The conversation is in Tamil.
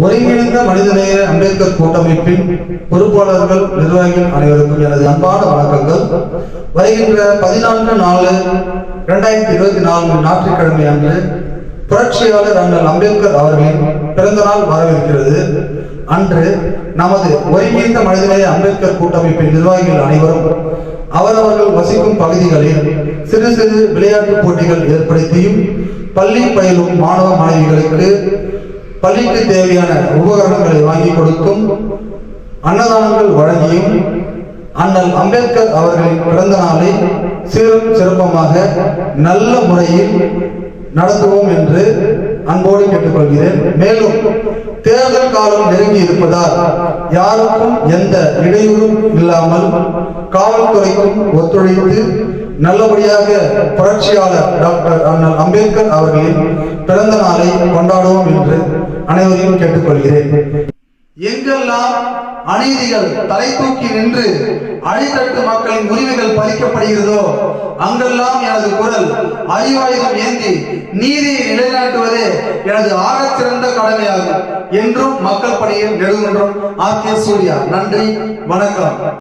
ஒருங்கிணைந்த மனிதநேய அம்பேத்கர் கூட்டமைப்பின் பொறுப்பாளர்கள் நிர்வாகிகள் அனைவருக்கும் எனது அன்பான வணக்கங்கள். வருகின்ற பதினான்கு நாலு இரண்டாயிரத்தி இருபத்தி நான்கு ஞாயிற்றுக்கிழமை அன்று புரட்சியாளர் அண்ணல் அம்பேத்கர் அவர்களின் பிறந்த நாள் வரவிருக்கிறது. அன்று நமது ஒருங்கிணைந்த மனிதநேய அம்பேத்கர் கூட்டமைப்பின் நிர்வாகிகள் அனைவரும் அவரவர்கள் வசிக்கும் பகுதிகளில் சிறு சிறு விளையாட்டுப் போட்டிகள் ஏற்படுத்தியும் பள்ளி பயிலும் மாணவ மாணவிகளுக்கு பள்ளிக்கு தேவையான உபகரணங்களை வாங்கி கொடுத்தும் அன்னதானங்கள் வழங்கியும் அண்ணல் அம்பேத்கர் அவர்களின் பிறந்த நாளை சீரும் சிறப்பமாக நல்ல முறையில் நடத்துவோம் என்று அன்போடு கேட்டுக்கொள்கிறேன். மேலும் தேர்தல் காலம் நெருங்கி இருப்பதால் யாருக்கும் எந்த இடையூறும் இல்லாமல் காவல்துறைக்கும் ஒத்துழைத்து நல்லபடியாக புரட்சியாளர் டாக்டர் அண்ணல் அம்பேத்கர் அவர்களின் பிறந்த நாளை கொண்டாடுவோம் என்று அனைவரையும் கேட்டுக்கொள்கிறேன். எங்கெல்லாம் அநீதிகள் தலை தூக்கி நின்று அடித்தட்டு மக்களின் உரிமைகள் பறிக்கப்படுகிறதோ அங்கெல்லாம் எனது குரல் அறிவாயுதம் ஏந்தி நீதியை நிலைநாட்டுவதே எனது ஆகச்சிறந்த கடமையாகும் என்றும் மக்கள் பணியில் நெடுங்குன்றம் ஆர் கே சூர்யா நன்றி வணக்கம்.